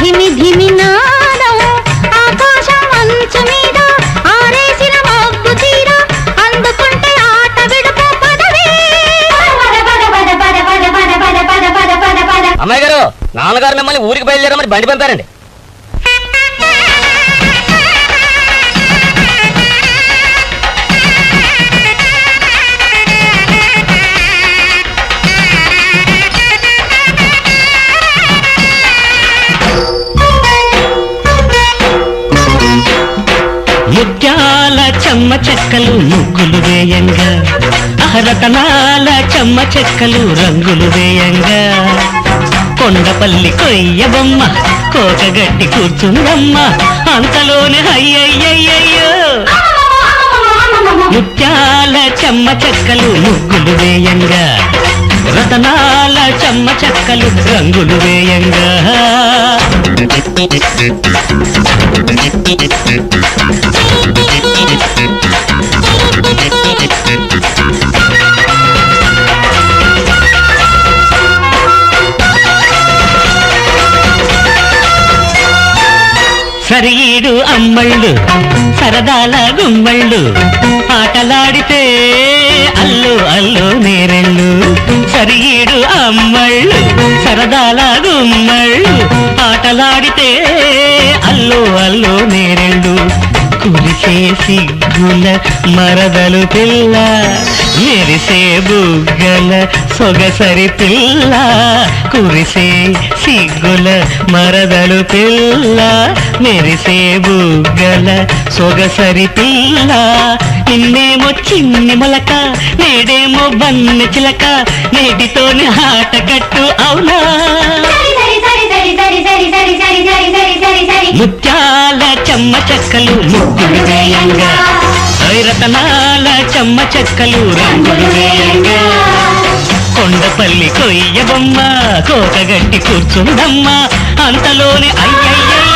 ధిమి ధిమి నాదం. ఆకాశం అంచు మీద ఆరేసిన మబ్బు చీర. అందుకుంటే ఆట విడుపు పదవి. అమ్మాయి గారు నాన్నగారు మిమ్మల్ని ఊరికి బయలుదేరమని బండి పంపారండి. చెమ్మ చెక్కలు ముగ్గులు వేయంగా. అహరతనాల చెమ్మ చెక్కలు రంగులు వేయంగా. కొండపల్లి కొయ్య బొమ్మ కోకగట్టి కూర్చుందమ్మ. అంతలోనే అయ్యయ్యయ్యో ముత్యాల చెమ్మ చెక్కలు ముగ్గులు వేయంగా. రతనాల చెమ్మ చెక్కలు రంగులు వేయంగా. సరీడు అమ్మళ్ళు సరదాల గుమ్మళ్ళు ఆటలాడితే అల్లు అల్లు సరీడు అమ్మళ్ళు సరదాల గుమ్మళ్ళు ఆటలాడితే అల్లు అల్లు నేరెళ్ళు కురిసే సిగ్గుల మరదలు పిల్ల మెరిసే బుగ్గల సొగసరి పిల్ల కురిసే సిగ్గుల మరదలు పిల్ల మెరిసే బుగ్గల సొగసరి పిల్ల. నిన్నేమో చిన్ని మొలక నేడేమో బన్న చిలక నేటితోని ఆట కట్టు అవునా? ముత్యాల చెమ్మ చెక్కలు ముగ్గులు వేయంగా రతనాల చెమ్మ చెక్కలు రంగులు వేయంగా. కొండపల్లి కొయ్య బొమ్మ కోతగట్టి కూర్చుందమ్మ. అంతలోనే అయ్యయ్యయ్యో